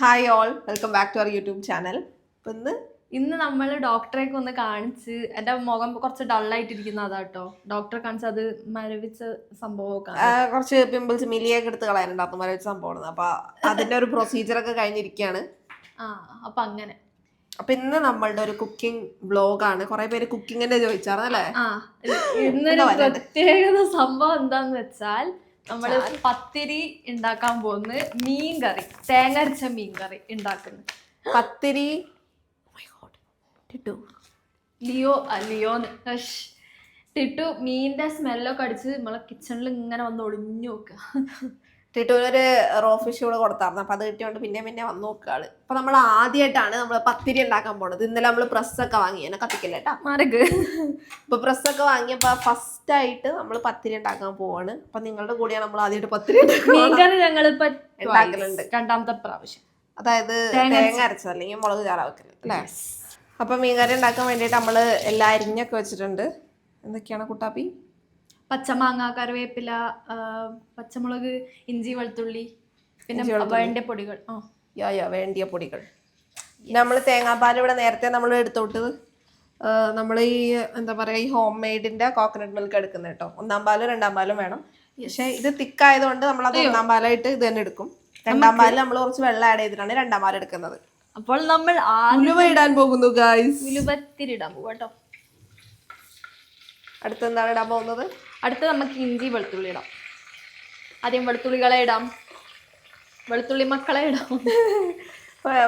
Hi all welcome back to our YouTube channel ഇപ്പം ഇന്ന് ഇന്ന് നമ്മൾ ഡോക്ടറെയൊക്കെ ഒന്ന് കാണിച്ച് എന്റെ മുഖം കുറച്ച് ഡള്ളായിട്ടിരിക്കുന്ന അതാ കേട്ടോ ഡോക്ടറെ കാണിച്ച് അത് മരവിച്ച സംഭവമൊക്കെ കുറച്ച് പിമ്പിൾസ് മിലിയൊക്കെ എടുത്ത് കളയാനുണ്ടാകും മരവിച്ച സംഭവമാണ്. അപ്പൊ അതിന്റെ ഒരു പ്രൊസീജിയറൊക്കെ കഴിഞ്ഞിരിക്കുകയാണ്. ആ അപ്പൊ അങ്ങനെ. അപ്പൊ ഇന്ന് നമ്മളുടെ ഒരു കുക്കിംഗ് വ്ലോഗാണ് കുറെ പേര് കുക്കിങ്ങിന്റെ ചോദിച്ചാർന്നല്ലേ? ഇന്നൊരു പ്രത്യേകത സംഭവം എന്താന്ന് വെച്ചാൽ നമ്മൾ പത്തിരി ഉണ്ടാക്കാൻ പോകുന്ന മീൻ കറി തേങ്ങ അരച്ച മീൻ കറി ഉണ്ടാക്കുന്നു പത്തിരി ടിട്ടു. ലിയോ. ലിയോ. ടിട്ടു മീനിന്റെ സ്മെല്ലൊക്കെ അടിച്ച് നമ്മളെ കിച്ചണിൽ ഇങ്ങനെ വന്ന് ഒളിഞ്ഞു നോക്കുക ടിറ്റുവിനൊരു റോ ഫിഷ് കൂടെ കൊടുത്തായിരുന്നു. അപ്പൊ അത് കിട്ടിയോണ്ട് പിന്നെ പിന്നെ വന്നു നോക്കുകയാണ് അപ്പൊ നമ്മൾ ആദ്യമായിട്ടാണ് നമ്മൾ പത്തിരി ഉണ്ടാക്കാൻ പോണത്. ഇന്നലെ നമ്മൾ പ്രസ്സൊക്കെ വാങ്ങി. എന്നെ കത്തിക്കില്ലേട്ടാ മാർഗ് ഇപ്പൊ പ്രസ്സൊക്കെ വാങ്ങിയപ്പോ ഫസ്റ്റ് ആയിട്ട് നമ്മൾ പത്തിരി ഉണ്ടാക്കാൻ പോവാണ്. അപ്പൊ നിങ്ങളുടെ കൂടെയാണ് നമ്മൾ ആദ്യമായിട്ട് പത്തിരി ഞങ്ങളിപ്പോ ഉണ്ടാക്കലുണ്ട്. രണ്ടാമത്തെ പ്രാവശ്യം. അതായത് തേങ്ങ അരച്ചത് അല്ലെങ്കിൽ മുളക് ചാറ വെക്കൽ. അല്ലേ? അപ്പൊ മീൻകറി ഉണ്ടാക്കാൻ വേണ്ടിയിട്ട് നമ്മൾ എല്ലാം അരിഞ്ഞൊക്കെ വെച്ചിട്ടുണ്ട്. എന്തൊക്കെയാണ് കുട്ടാപ്പി? പച്ചമാങ്ങ കറിവേപ്പില പച്ചമുളക് ഇഞ്ചി വെളുത്തുള്ളി പിന്നെ വേണ്ട പൊടികൾ. യോ യോ വേണ്ടിയ പൊടികൾ. നമ്മൾ തേങ്ങാപ്പാൽ ഇവിടെ നേരത്തെ നമ്മൾ എടുത്തോട്ട് നമ്മൾ ഈ എന്താ പറയുക ഈ ഹോം മെയ്ഡിന്റെ കോക്കനട്ട് മിൽക്ക് എടുക്കുന്നത് കേട്ടോ. ഒന്നാം പാലും രണ്ടാം പാലും വേണം. പക്ഷെ ഇത് തിക്കായതുകൊണ്ട് നമ്മൾ അത് ഒന്നാം പാലായിട്ട് ഇത് തന്നെ എടുക്കും. രണ്ടാം പാലിൽ നമ്മൾ കുറച്ച് വെള്ളം ആഡ് ചെയ്തിട്ടാണ് രണ്ടാം പാൽ എടുക്കുന്നത്. അപ്പോൾ നമ്മൾ ഉലുവ ഇടാൻ പോകുന്നു ഗായ്സ് ഉലുവത്തിരിടാൻ പോകട്ടോ പോകും കേട്ടോ. അടുത്ത് എന്താണ് ഇടാൻ പോകുന്നത്? അടുത്ത് നമുക്ക് ഇഞ്ചി വെളുത്തുള്ളി ഇടാം. ആദ്യം വെളുത്തുള്ളികളെ ഇടാം. വെളുത്തുള്ളി മക്കളെ ഇടാം.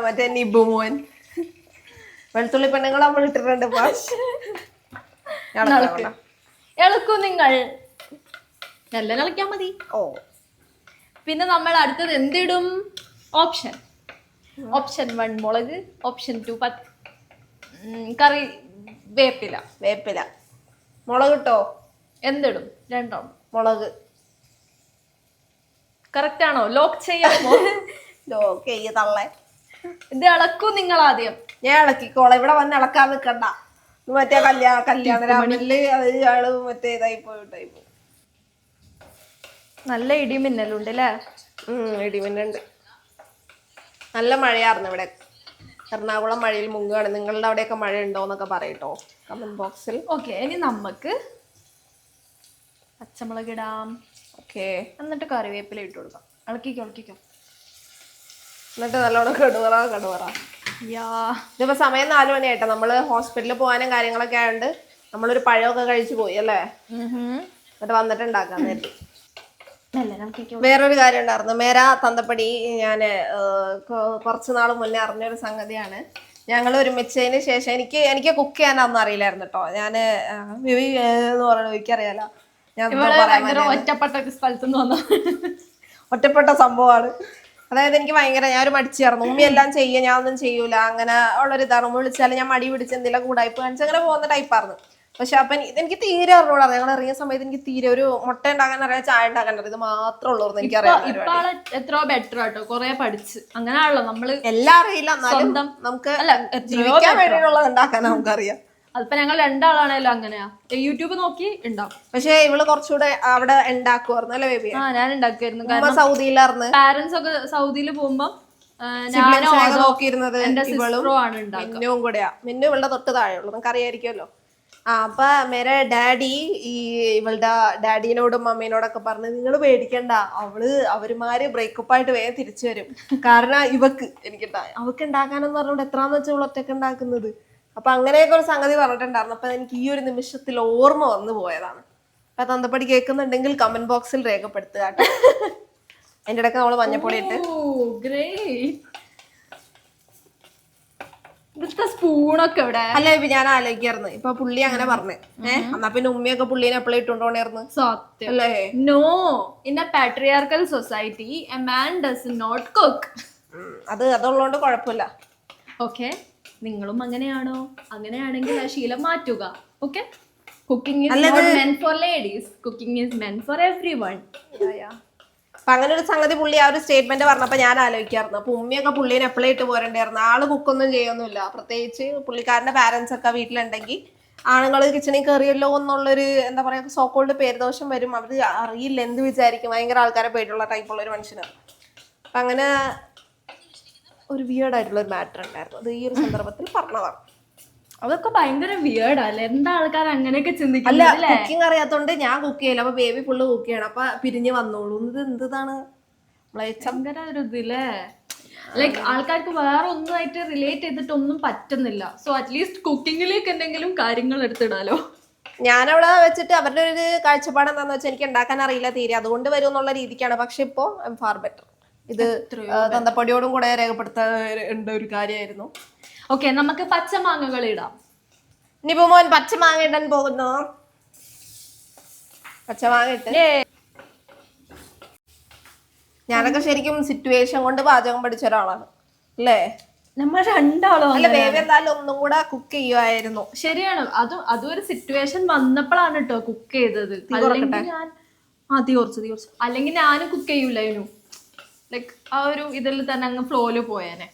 മറ്റേ നിബു മോൻ. വെളുത്തുള്ളി പെണ്ണുങ്ങൾ നമ്മൾ ഇട്ടിട്ടുണ്ട് ഇളക്കാം, നിങ്ങൾ. നല്ല ഇളക്കാൻ മതി. ഓ. പിന്നെ നമ്മൾ അടുത്തത് എന്തിടും? ഓപ്ഷൻ. ഓപ്ഷൻ വൺ മുളക് ഓപ്ഷൻ ടു പത്ത്. കറി വേപ്പില. വേപ്പില. മുളക് ഇട്ടോ? എന്തിടും? രണ്ടോ? മുളക്. കറക്റ്റ് ആണോ? ലോക്ക് ചെയ്യാമോ? ലോക്ക് ചെയ്യ തള്ളേ. ഇത് ഇളക്കൂ നിങ്ങൾ ആദ്യം. ഞാൻ ഇളക്കിക്കോളാം. ഇവിടെ വന്ന് ഇളക്കാൻ നിൽക്കണ്ട മറ്റേ കല്യാണ കല്യാണ രാമനിൽ അത് ഇയാൾ മറ്റേ ഇതായി പോയിട്ടായി പോയി. നല്ല ഇടിമിന്നലുണ്ട് അല്ലേ ഇടിമിന്നുണ്ട് നല്ല മഴയായിരുന്നു ഇവിടെ. എറണാകുളം മഴയിൽ മുങ്ങുകയാണ്. നിങ്ങളുടെ അവിടെയൊക്കെ മഴ ഉണ്ടോ എന്നൊക്കെ പറയട്ടോ കമന്റ് ബോക്സിൽ ഓക്കെ ഇനി നമുക്ക് പച്ചമുളക് ഇടാം. ഓക്കെ. എന്നിട്ട് കറിവേപ്പില ഇട്ട് കൊടുക്കാം. ഇളക്കിക്കോ ഇളക്കിക്കോ. എന്നിട്ട് നല്ലോണം കടുവറ കടുവറ. യാ. ഇതിപ്പോ സമയം നാല് മണിയായിട്ടോ. നമ്മൾ ഹോസ്പിറ്റലിൽ പോകാനും കാര്യങ്ങളൊക്കെ ആയതുകൊണ്ട് നമ്മളൊരു പഴമൊക്കെ കഴിച്ചു പോയി അല്ലേ? എന്നിട്ട് വന്നിട്ട് ഉണ്ടാക്കാൻ നേരത്തെ വേറൊരു കാര്യം ഉണ്ടായിരുന്നു മേര തന്തപ്പടി ഞാൻ കുറച്ച് നാൾ മുന്നേ അറിഞ്ഞൊരു സംഗതിയാണ്. ഞങ്ങൾ ഒരുമിച്ചതിന് ശേഷം എനിക്ക് എനിക്ക് കുക്ക് ചെയ്യാനൊന്നും അറിയില്ലായിരുന്നു കേട്ടോ ഞാൻ വിവി എന്ന് പറയുന്നത് എനിക്കറിയാലോ ഒറ്റപ്പെട്ട ഒരു സ്ഥലത്ത് നിന്ന് വന്ന. ഒറ്റപ്പെട്ട സംഭവമാണ്. അതായത് എനിക്ക് ഭയങ്കര ഞാൻ ഒരു മടിച്ചായിരുന്നു ഉമ്മി എല്ലാം ചെയ്യുക ഞാൻ ഒന്നും ചെയ്യൂല. അങ്ങനെ ഉള്ളൊരു ഇതാണ്. ഉമ്മ വിളിച്ചാൽ ഞാൻ മടി പിടിച്ച് എന്തെങ്കിലും കൂടായ്പ കാണിച്ച് അങ്ങനെ പോകുന്ന ടൈപ്പായിരുന്നു പക്ഷെ അപ്പൊ എനിക്ക് തീരെ അറിഞ്ഞൂടാ. ഞങ്ങൾ ഇറങ്ങിയ സമയത്ത് എനിക്ക് തീരെ ഒരു മുട്ട ഉണ്ടാക്കാൻ അറിയാം ചായ ഉണ്ടാക്കാൻ അറിയാം ഇത് മാത്രമേ ഉള്ളൂ എനിക്ക് അറിയാം എത്രയോ ബെറ്റർ ആട്ടോ. കൊറേ പഠിച്ച്. അങ്ങനെയാണല്ലോ നമ്മൾ എല്ലാം അറിയില്ല. എന്നാലും നമുക്ക് ജീവിക്കാൻ വേണ്ടിയുള്ളത് ഉണ്ടാക്കാൻ നമുക്കറിയാം. അതിപ്പോ ഞങ്ങൾ രണ്ടാളാണല്ലോ അങ്ങനെയാ. യൂട്യൂബ് നോക്കി ഉണ്ടാവും പക്ഷെ ഇവൾ കുറച്ചുകൂടെ അവിടെ ഉണ്ടാക്കുമായിരുന്നു അല്ലേ ബേബി? ആ ഞാൻ ഉണ്ടാക്കുമായിരുന്നു കാരണം സൗദിയിലായിരുന്നു പാരന്റ്സ് ഒക്കെ സൗദിയിൽ പോകുമ്പോ നോക്കിയിരുന്നത് കൂടെയാ. മിന്നു ഇവളുടെ തൊട്ട് താഴെയുള്ളൂ. നമുക്ക് അറിയായിരിക്കുമല്ലോ ആ അപ്പൊ മേരെ ഡാഡി ഈ ഇവളുടെ ഡാഡിനോടും മമ്മീനോടൊക്കെ പറഞ്ഞ് നിങ്ങൾ പേടിക്കണ്ട. അവൾ അവരുമാര് ബ്രേക്കപ്പ് ആയിട്ട് വേഗം തിരിച്ചു വരും. കാരണം ഇവക്ക് എനിക്ക് അവക്ക് ഉണ്ടാക്കാനെന്ന് പറഞ്ഞോണ്ട് എത്രാന്ന് വെച്ചാൽ ഇവളൊറ്റക്ക് ഉണ്ടാക്കുന്നത് അപ്പൊ അങ്ങനെയൊക്കെ ഒരു സംഗതി പറഞ്ഞിട്ടുണ്ടായിരുന്നു. അപ്പൊ എനിക്ക് ഈ ഒരു നിമിഷത്തിൽ ഓർമ്മ വന്നു പോയതാണ്. അപ്പൊ തന്തപ്പടി കേൾക്കുന്നുണ്ടെങ്കിൽ കമന്റ് ബോക്സിൽ രേഖപ്പെടുത്തുക കേട്ടോ. അതിന്റെ ഇടയ്ക്ക് നമ്മൾ മഞ്ഞപ്പൊടി ഇട്ട്. സ്പൂണൊക്കെ ഇവിടെ അല്ല ഇപ്പൊ ഞാൻ ആലോചിക്കായിരുന്നു. ഇപ്പൊ പുള്ളി അങ്ങനെ പറഞ്ഞു. ഏഹ് എന്നാ പിന്നെ ഉമ്മയൊക്കെ പുള്ളീനെ എപ്പോഴും ഇട്ടുണ്ടോണായിരുന്നു സത്യം. അല്ലേ? No in a patriarchal society a man does not cook അത് അതുള്ളതുകൊണ്ട് കുഴപ്പമില്ല. ഓക്കെ നിങ്ങളും അങ്ങനെയാണോ? അങ്ങനെയാണെങ്കിൽ ആ ശീലം മാറ്റുക. Okay cooking is not men for ladies cooking is men for everyone അപ്പൊ അങ്ങനെ ഒരു സംഗതി പുള്ളി ആ ഒരു സ്റ്റേറ്റ്മെന്റ് പറഞ്ഞപ്പോ ഞാൻ ആലോചിക്കായിരുന്നു. അപ്പൊ ഉമ്മയൊക്കെ പുള്ളീനെ എപ്പോഴും ഇട്ട് പോരണ്ടായിരുന്നു ആൾ കുക്കൊന്നും ചെയ്യൊന്നുമില്ല. പ്രത്യേകിച്ച് പുള്ളിക്കാരന്റെ പാരന്റ്സ് ഒക്കെ വീട്ടിലുണ്ടെങ്കിൽ ആണുങ്ങൾ കിച്ചണിൽ കയറിയല്ലോ എന്നുള്ളൊരു എന്താ പറയാ സോക്കോൾഡ് പേരുദോഷം വരും. അവർ അറിയില്ല എന്ത് വിചാരിക്കും. ഭയങ്കര ആൾക്കാരെ പേടിയുള്ള ടൈപ്പുള്ള ഒരു മനുഷ്യനാണ്. അപ്പൊ അങ്ങനെ ഒരു വിയേർഡ് ആയിട്ടുള്ള ഒരു മാറ്റർ ഉണ്ടായിരുന്നു. അത് ഈ ഒരു സന്ദർഭത്തിൽ പറഞ്ഞതാണ്. അതൊക്കെ ഭയങ്കര വിയേർഡല്ലേ എന്താ ആൾക്കാർ അങ്ങനെയൊക്കെ അല്ല ചിന്തിക്കുന്നത് അല്ലേ കുക്കിംഗ് അറിയാത്തോണ്ട് ഞാൻ കുക്ക് ചെയ്യില്ല അപ്പൊ ബേബി ഫുള്ള് കുക്ക് ചെയ്യണം. അപ്പൊ പിരിഞ്ഞ് വന്നോളൂ. ഇത് എന്താണ്? മ്ലേച്ഛം. ഭയങ്കര ഒരു ഇതില്ലേ ലൈക്ക് ആൾക്കാർക്ക് വേറെ ഒന്നുമായിട്ട് റിലേറ്റ് ചെയ്തിട്ടൊന്നും പറ്റുന്നില്ല. സോ അറ്റ്ലീസ്റ്റ് കുക്കിങ്ങിലേക്ക് എന്തെങ്കിലും കാര്യങ്ങൾ എടുത്തിടാലോ. ഞാനവിടെ വെച്ചിട്ട് അവരുടെ ഒരു കാഴ്ചപ്പാട് എന്താണെന്ന് വെച്ചാൽ എനിക്ക് ഉണ്ടാക്കാൻ അറിയില്ല തീരെ. അതുകൊണ്ട് വരും എന്നുള്ള രീതിക്കാണ്. പക്ഷെ ഇപ്പോ ഫാർ ബെറ്റർ ഇത് തന്തപ്പൊടിയോടും കൂടെ രേഖപ്പെടുത്തേണ്ട ഒരു കാര്യമായിരുന്നു. ഓക്കെ നമുക്ക് പച്ചമാങ്ങകൾ ഇടാം. നിപുമോൻ പച്ചമാങ്ങ പച്ച മാങ്ങ ഇടാൻ പോകുന്നു. പച്ചമാങ്ങ ഇട്ട്. ഞാനൊക്കെ ശരിക്കും സിറ്റുവേഷൻ കൊണ്ട് പാചകം പഠിച്ച ഒരാളാണ്. അല്ലേ? നമ്മൾ രണ്ടാളും അല്ല ബേബി എന്തായാലും ഒന്നും കൂടെ കുക്ക് ചെയ്യുമായിരുന്നു ശരിയാണ്. അത് അതും ഒരു സിറ്റുവേഷൻ വന്നപ്പോഴാണ് കേട്ടോ കുക്ക് ചെയ്തത്. അല്ലെങ്കിൽ ഞാൻ ആ തീ കുറച്ച് തീ കുറച്ച്. അല്ലെങ്കിൽ ഞാനും കുക്ക് ചെയ്യൂലായിരുന്നു. ലൈക്ക് ആ ഒരു ഇതിൽ തന്നെ അങ്ങ് ഫ്ലോയിൽ പോയേനെ.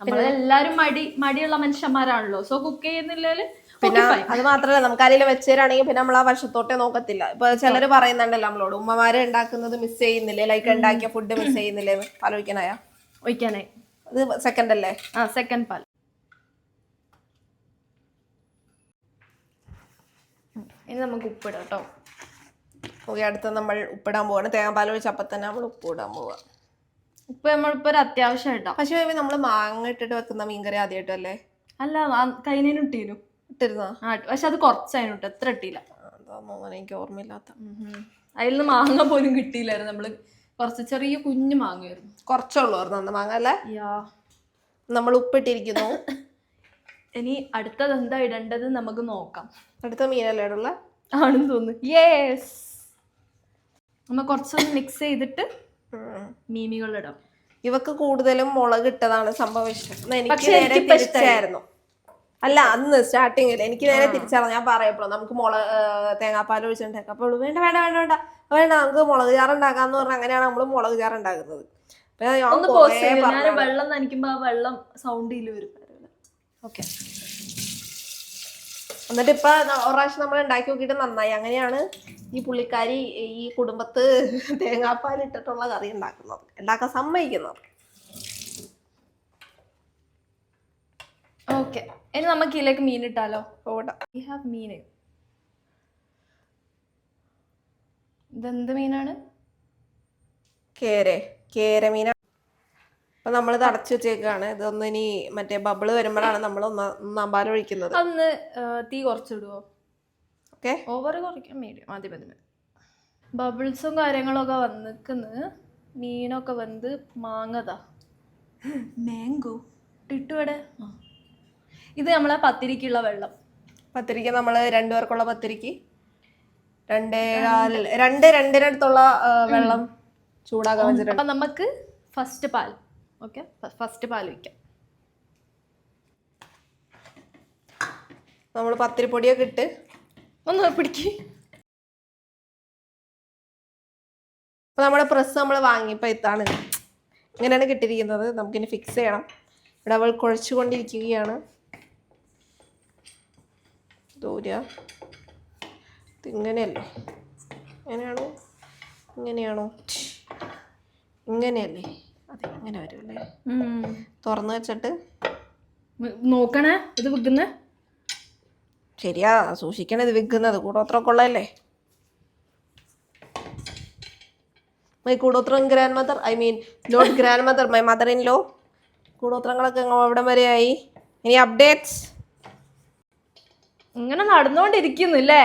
നമ്മളെല്ലാരും മടി മടിയുള്ള മനുഷ്യന്മാരാണല്ലോ. സോ കുക്ക് ചെയ്യുന്നില്ലേൽ പിന്നെ അത് മാത്രല്ല നമുക്ക് ആരെങ്കിലും വെച്ചേരാണെങ്കിൽ പിന്നെ നമ്മൾ ആ വശത്തോട്ടേ നോക്കത്തില്ല. ഇപ്പൊ ചിലര് പറയുന്നുണ്ടല്ലോ നമ്മളോട് ഉമ്മമാരെ ഉണ്ടാക്കുന്നത് മിസ് ചെയ്യുന്നില്ലേ? ലൈക്ക് ഉണ്ടാക്കിയ ഫുഡ് മിസ് ചെയ്യുന്നില്ലേ? ആലോചിക്കാനായ? ഒഴിക്കാനായി. അത് സെക്കൻഡ് അല്ലേ? ആ സെക്കൻഡ് പാൽ. ഇനി നമുക്ക് ഉപ്പിടാം കേട്ടോ ഓക്കെ അടുത്ത നമ്മൾ ഉപ്പിടാൻ പോവാണ്. തേങ്ങാപ്പാൽ ഒഴിച്ച് അപ്പം തന്നെ നമ്മൾ ഉപ്പിടാൻ പോവാ. ഉപ്പ് നമ്മളിപ്പോ ഒരു അത്യാവശ്യം പക്ഷേ പക്ഷെ ബേബി നമ്മൾ മാങ്ങ ഇട്ടിട്ട് വെക്കുന്ന മീൻകറി ആദ്യമായിട്ടും അല്ലേ? അല്ല കൈനേനും ഇട്ടീനു. ഇട്ടിരുന്നോ? ആ പക്ഷെ അത് കുറച്ചായിരുന്നു കേട്ടോ എത്ര ഇട്ടില്ല എനിക്ക് ഓർമ്മയില്ലാത്ത. അതിൽ നിന്ന് മാങ്ങ പോലും കിട്ടിയില്ലായിരുന്നു. നമ്മൾ കുറച്ച് ചെറിയ കുഞ്ഞു മാങ്ങയായിരുന്നു. കുറച്ചുള്ളൂ അന്ന് മാങ്ങ അല്ലേ? യാ. നമ്മൾ ഉപ്പിട്ടിരിക്കുന്നു. ഇനി അടുത്തത് എന്താ ഇടേണ്ടത് നമുക്ക് നോക്കാം. അടുത്ത മീനല്ലേ ഇടുള്ള? ആണെന്ന് തോന്നുന്നു. യേസ് നമ്മൾ കുറച്ചൊന്ന് മിക്സ് ചെയ്തിട്ട് മീമികൾ ഇടാം. ഇവക്ക് കൂടുതലും മുളക് ഇട്ടതാണ് സംഭവം ഇഷ്ടം. എനിക്ക് നേരെ തിരിച്ചായിരുന്നു. അല്ല അന്ന് സ്റ്റാർട്ടിങ്ങിൽ എനിക്ക് നേരെ തിരിച്ചാണ് ഞാൻ പറയപ്പോ നമുക്ക് മുളക് തേങ്ങാപ്പാൽ ഒഴിച്ചിട്ടുണ്ടാക്കാം അപ്പോൾ വേണ്ട വേണ്ട വേണ്ട വേണ്ട. വേണ്ട നമുക്ക് മുളക് ചാറ് ഉണ്ടാക്കാന്ന് പറഞ്ഞാൽ അങ്ങനെയാണ് നമ്മൾ മുളക് ചാറ് ഉണ്ടാക്കുന്നത്. വെള്ളം നനയ്ക്കുമ്പോ ആ വെള്ളം സൗണ്ടിൽ വരും. ഓക്കെ. എന്നിട്ട് ഇപ്പൊ ഒരാഴ്ച പ്രാവശ്യം നമ്മൾ ഉണ്ടാക്കി നോക്കിയിട്ട് നന്നായി. അങ്ങനെയാണ് ഈ പുള്ളിക്കാരി ഈ കുടുംബത്ത് തേങ്ങാപ്പാൽ ഇട്ടിട്ടുള്ള കറി ഉണ്ടാക്കുന്നത് ഉണ്ടാക്കാൻ സമ്മതിക്കുന്നത് ഓക്കെ. ഇനി നമുക്ക് ഇതിലേക്ക് മീൻ ഇട്ടാലോ? വി ഹാവ് മീൻ. ഇതെന്ത് മീനാണ്? കേരെ. കേരമീന അപ്പൊ നമ്മളിത് അടച്ചു വെച്ചേക്കാണ്. ഇതൊന്ന് ഇനി മറ്റേ ബബിൾ വരുമ്പോഴാണ് നമ്മൾ ഒന്നാമ്പാൽ ഒഴിക്കുന്നത്. അന്ന് തീ കുറച്ചിടുവോ? ഓക്കെ. ഓവർ കുറയ്ക്കാൻ മീഡിയം മതി മതി ബബിൾസും കാര്യങ്ങളൊക്കെ വന്നിക്കുന്നു. മീനൊക്കെ വന്ന് മാങ്ങതാ. മാംഗോ? ഇട്ടുവിടെ ഇത് നമ്മളെ പത്തിരിക്കുള്ള വെള്ളം. പത്തിരിക്ക നമ്മൾ രണ്ടുപേർക്കുള്ള പത്തിരിക്ക്. രണ്ടേ രണ്ട്. രണ്ടിനടുത്തുള്ള വെള്ളം ചൂടാക്കാൻ വെച്ചിട്ടുണ്ട്. അപ്പം നമുക്ക് ഫസ്റ്റ് പാൽ. ഓക്കെ? ഫസ്റ്റ് പാൽ വയ്ക്കാം. നമ്മൾ പത്തിരിപ്പൊടിയൊക്കെ ഇട്ട് ഒന്ന് പിടിക്ക്. അപ്പോൾ നമ്മുടെ പ്രസ് നമ്മൾ വാങ്ങിയപ്പോൾ ഇത്താണ് ഇങ്ങനെയാണ് കിട്ടിയിരിക്കുന്നത്. നമുക്കിനി ഫിക്സ് ചെയ്യണം. ഇവിടെ അവൾ കുഴച്ചുകൊണ്ടിരിക്കുകയാണ്. ദൂര ഇങ്ങനെയല്ലേ? ഇങ്ങനെയാണോ? ഇങ്ങനെയാണോ? ഇങ്ങനെയല്ലേ? അതെ അങ്ങനെ വരുമല്ലേ തുറന്നു വെച്ചിട്ട്? നോക്കണേ ഇത് വിൽക്കുന്ന ശരിയാ സൂക്ഷിക്കണം ഇത് വിൽക്കുന്നത് കൂടോത്രമൊക്കെ കൊള്ളല്ലേ മൈ കൂടോത്രം grandmother I mean not grandmother my mother in law കൂടോത്രങ്ങളൊക്കെ എവിടം വരെയായി? ഇനി അപ്ഡേറ്റ്സ് ഇങ്ങനെ നടന്നുകൊണ്ടിരിക്കുന്നു അല്ലേ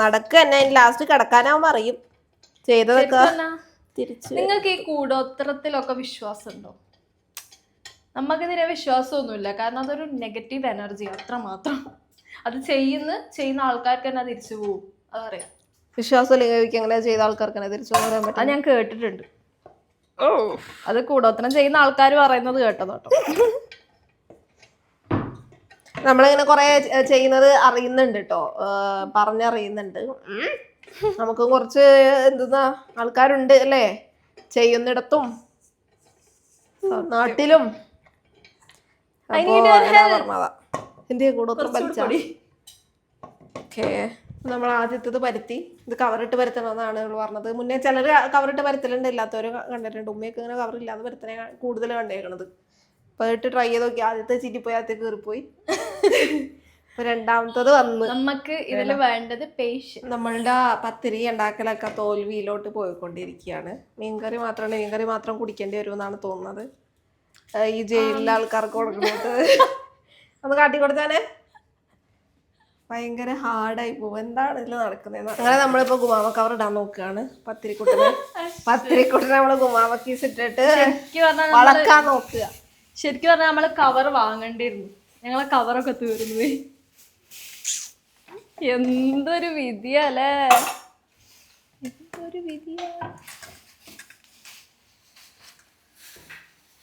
നടക്കുക തന്നെ. ലാസ്റ്റ് കിടക്കാനാവുമ്പോ അറിയും. ചെയ്തതൊക്കെ. തിരിച്ച് നിങ്ങൾക്ക് ഈ കൂടോത്രത്തിലൊക്കെ വിശ്വാസം ഉണ്ടോ നമുക്കിതിനെ വിശ്വാസമൊന്നുമില്ല. കാരണം അതൊരു നെഗറ്റീവ് എനർജി അത്ര മാത്രം. അത് ചെയ്യുന്ന ചെയ്യുന്ന ആൾക്കാർക്ക് തന്നെ തിരിച്ചു പോകും അതറിയാം വിശ്വാസം ഇല്ലെങ്കിൽ അങ്ങനെ ചെയ്ത ആൾക്കാർക്ക് തന്നെ തിരിച്ചു പോകാൻ പറ്റും അത് ഞാൻ കേട്ടിട്ടുണ്ട്. അത് കൂടോത്രം ചെയ്യുന്ന ആൾക്കാർ പറയുന്നത് കേട്ടതോട്ടോ കേട്ടോ നമ്മളിങ്ങനെ കുറെ ചെയ്യുന്നത് അറിയുന്നുണ്ട് കേട്ടോ പറഞ്ഞറിയുന്നുണ്ട്. ഉം. നമുക്കും കുറച്ച് എന്തെന്നാ ആൾക്കാരുണ്ട് അല്ലേ? ചെയ്യുന്നിടത്തും നാട്ടിലും. അപ്പോ എന്റെ കൂടെ വലിച്ച ഓക്കേ. നമ്മൾ ആദ്യത്തത് പരുത്തി. ഇത് കവറിട്ട് പരുത്തണമെന്നാണ് ഇവൾ പറഞ്ഞത്. മുന്നേ ചിലർ കവറിട്ട് പരുത്തലുണ്ട്. ഇല്ലാത്തവർ കണ്ടിട്ടുണ്ട്. ഉമ്മയൊക്കെ ഇങ്ങനെ കവറില്ലാതെ പരുത്തനെ കൂടുതൽ കണ്ടേക്കണത്. പോയിട്ട് ട്രൈ ചെയ്ത് നോക്കി. ആദ്യത്തെ ചിറ്റി പോയി ആദ്യത്തെ കയറിപ്പോയി രണ്ടാമത്തത് വന്ന്. നമുക്ക് ഇതിൽ വേണ്ടത് പേഷ്യൻ നമ്മളുടെ പത്തിരി ഉണ്ടാക്കലൊക്കെ തോൽവിയിലോട്ട് പോയിക്കൊണ്ടിരിക്കുകയാണ്. മീൻകറി മാത്രമാണ് മീൻകറി മാത്രം കുടിക്കേണ്ടി വരുമെന്നാണ് തോന്നുന്നത്. ഈ ജയിലിലെ ആൾക്കാർക്ക് കൊടുക്കുന്നത്. ഒന്ന് കാട്ടി കൊടുത്താനെ. ഭയങ്കര ഹാർഡായി പോകും എന്താണ് ഇതിൽ നടക്കുന്നത് അങ്ങനെ നമ്മളിപ്പോ ഗുമാമ കവർ ഇടാൻ നോക്കുകയാണ് പത്തിരിക്കുട്ടനെ. പത്തിരിക്കുട്ടനെ നമ്മൾ ഗുമാമക്കീസ് ഇട്ടിട്ട് വളക്കാൻ നോക്കുക. ശരിക്കും പറഞ്ഞാൽ നമ്മൾ കവർ വാങ്ങണ്ടിരുന്നു. ഞങ്ങളെ കവറൊക്കെ തീർന്നു പോയി. എന്തൊരു വിധിയല്ലേ എന്തൊരു വിധിയാ?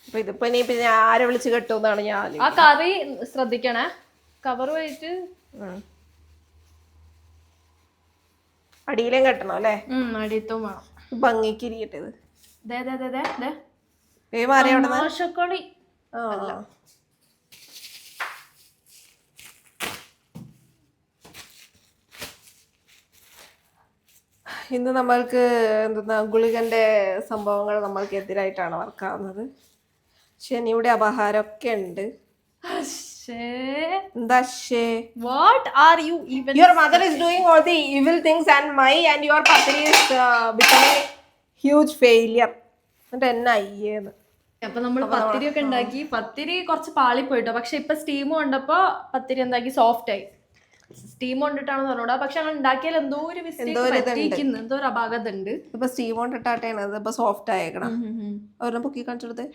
ഇതിപ്പോ ഇനി പിന്നെ ആരെ വിളിച്ച് കെട്ടുമെന്നാണ് ഞാൻ ആ കറി ശ്രദ്ധിക്കണേ. കവർ പോയിട്ട് അടിയിലേം കെട്ടണം അല്ലേ? അടിയത്തും വേണം. ഭംഗിക്ക് ഇരിക്കട്ടെ ഇത്. ദേ ദേ മാറി അവിടെ ആ. ഇന്ന് നമ്മൾക്ക് എന്തെന്നാ ഗുളികന്റെ സംഭവങ്ങൾ നമ്മൾക്ക് എതിരായിട്ടാണ് വർക്കാവുന്നത്. ശനിയുടെ അപഹാരമൊക്കെ ഉണ്ട്. എന്താ ഷേ what are you even your mother is doing all the evil things and my and your is becoming huge failure എന്നിട്ട് എന്നെ അയ്യേന്ന്? അപ്പൊ നമ്മൾ പത്തിരി ഒക്കെ ഉണ്ടാക്കി. പത്തിരി കുറച്ച് പാളി പോയിട്ടോ പക്ഷെ ഇപ്പൊ സ്റ്റീം കൊണ്ടപ്പോ പത്തിരി എന്താക്കി? സോഫ്റ്റ് ആയി. സ്റ്റീം കൊണ്ടിട്ടാണ് പറഞ്ഞോടാ പക്ഷെ ഞങ്ങൾ ഉണ്ടാക്കിയാൽ എന്തോ ഒരു എന്തോ ഒരു ഇതുണ്ട്. എന്തോ ഒരു അപാകത ഉണ്ട് ഇപ്പൊ സ്റ്റീം കൊണ്ടിട്ടാട്ടെ ഇതിപ്പോ സോഫ്റ്റ് ആയേക്കണം. ഒരെണ്ണം പൊക്കി കാണിച്ചെടുത്ത്.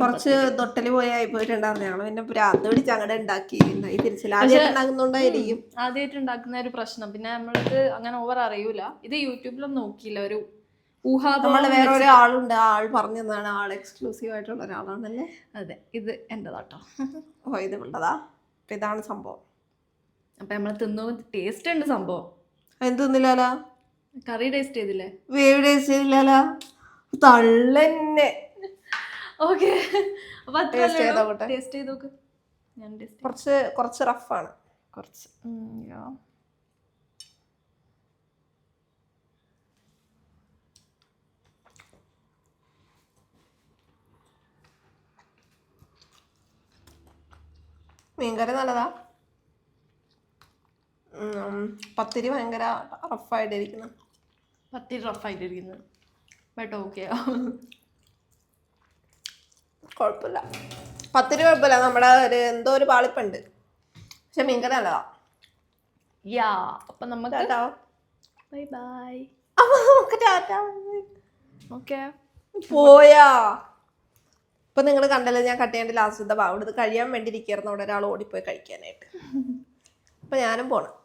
കുറച്ച് തൊട്ടൽ പോയായി പോയിട്ടുണ്ടായിരുന്നു ഞങ്ങൾ പിന്നെ ഭ്രാന്ത് പിടിച്ച് അങ്ങനെ ഉണ്ടാക്കി. ഉണ്ടായി തിരിച്ചില്ല ആദ്യം ഉണ്ടാകുന്നോണ്ടായിരിക്കും ആദ്യമായിട്ട് ഉണ്ടാക്കുന്ന ഒരു പ്രശ്നം. പിന്നെ നമ്മൾക്ക് അങ്ങനെ ഓവർ അറിയൂല. ഇത് യൂട്യൂബിലൊന്നും നോക്കിയില്ല. ഒരു നമ്മൾ വേറെ ഒരാളുണ്ട് ആ ആൾ പറഞ്ഞു തന്നാണ് ആൾ എക്സ്ക്ലൂസീവ് ആയിട്ടുള്ള ഒരാളാണല്ലേ? അതെ. ഇത് എന്റെതാട്ടോ ഓ ഇത് ഉള്ളതാ അപ്പൊ ഇതാണ് സംഭവം. അപ്പൊ നമ്മൾ തിന്നു ടേസ്റ്റ് ഉണ്ട് സംഭവം. എന്തൊന്നില്ലാലോ കറി ടേസ്റ്റ് ചെയ്തില്ലേ? വേവ് ടേസ്റ്റ് ചെയ്തില്ലാലാ തള്ളന്നെ. ഓക്കെ അപ്പൊ ടേസ്റ്റ് ചെയ്ത് നോക്ക്. ഞാൻ ടേസ്റ്റ് കുറച്ച് കുറച്ച് റഫാണ് കുറച്ച്. മീൻകറി നല്ലതാ? പത്തിരി ഭയങ്കര റഫായിട്ടിരിക്കുന്നു. പത്തിരി റഫായിട്ടിരിക്കുന്നു. But okay. കുഴപ്പമില്ല പത്തിരി കുഴപ്പമില്ല നമ്മുടെ ഒരു എന്തോ ഒരു പാളിപ്പുണ്ട്. പക്ഷെ മീൻകറി നല്ലതാ. യാ അപ്പം നമുക്ക് ബൈ ബൈ. അപ്പം നമുക്ക് ടാറ്റ. ഓക്കെ. പോയാ. ഇപ്പം നിങ്ങൾ കണ്ടല്ലോ ഞാൻ കട്ട് ചെയ്യേണ്ട ലാസ്റ്റ് ഇത് കഴിയാൻ വേണ്ടി ഇരിക്കുന്നു അവിടെ ഒരാൾ ഓടിപ്പോയി കഴിക്കാനായിട്ട്. അപ്പം ഞാനും പോണം.